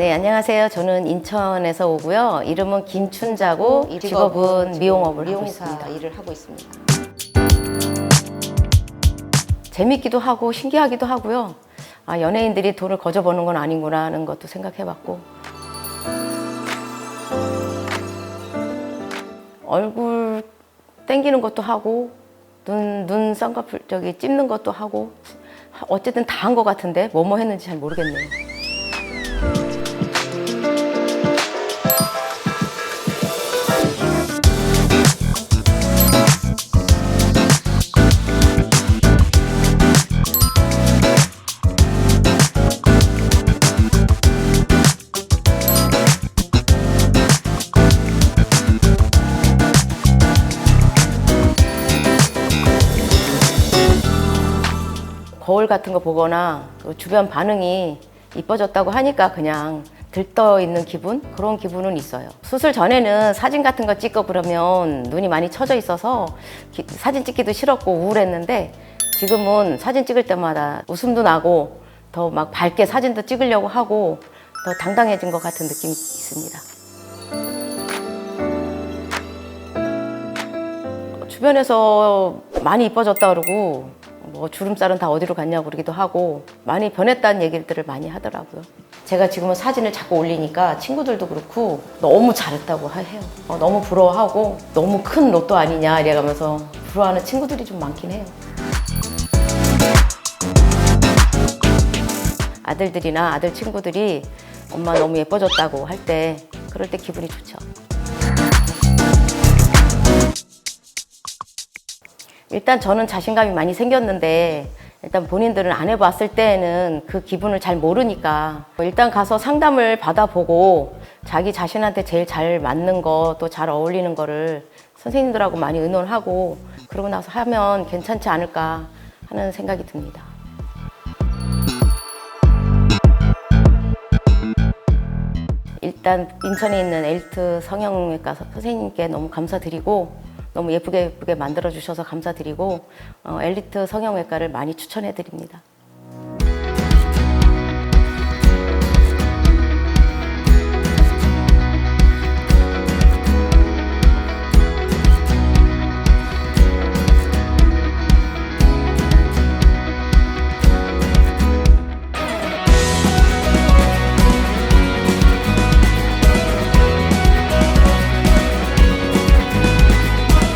안녕하세요. 저는 인천에서 오고요. 이름은 김춘자고 직업은 미용업을 하고 미용사 있습니다. 일을 하고 있습니다. 재밌기도 하고 신기하기도 하고요. 아, 연예인들이 돈을 거저 버는 건 아닌구나 하는 것도 생각해봤고 얼굴 땡기는 것도 하고 눈, 눈 쌍꺼풀 저기 찝는 것도 하고 어쨌든 다 한 것 같은데 뭐뭐 했는지 잘 모르겠네요. 거울 같은 거 보거나 그 주변 반응이 이뻐졌다고 하니까 그냥 들떠 있는 기분 그런 기분은 있어요. 수술 전에는 사진 같은 거 찍고 그러면 눈이 많이 처져 있어서 기- 사진 찍기도 싫었고 우울했는데 지금은 사진 찍을 때마다 웃음도 나고 더 막 밝게 사진도 찍으려고 하고 더 당당해진 것 같은 느낌이 있습니다. 주변에서 많이 이뻐졌다 그러고 뭐 주름살은 다 어디로 갔냐고 그러기도 하고 많이 변했다는 얘기들을 많이 하더라고요. 제가 지금은 사진을 자꾸 올리니까 친구들도 그렇고 너무 잘했다고 하- 해요. 어, 너무 부러워하고 너무 큰 로또 아니냐 이래가면서 부러워하는 친구들이 좀 많긴 해요. 아들들이나 아들 친구들이 엄마 너무 예뻐졌다고 할 때 그럴 때 기분이 좋죠. 일단 저는 자신감이 많이 생겼는데 일단 본인들은 안 해봤을 때에는 그 기분을 잘 모르니까 일단 가서 상담을 받아보고 자기 자신한테 제일 잘 맞는 거 또 잘 어울리는 거를 선생님들하고 많이 의논하고 그러고 나서 하면 괜찮지 않을까 하는 생각이 듭니다. 일단 인천에 있는 엘트 성형외과 서- 선생님께 너무 감사드리고 너무 예쁘게 예쁘게 만들어 주셔서 감사드리고 어, 엘리트 성형외과를 많이 추천해 드립니다.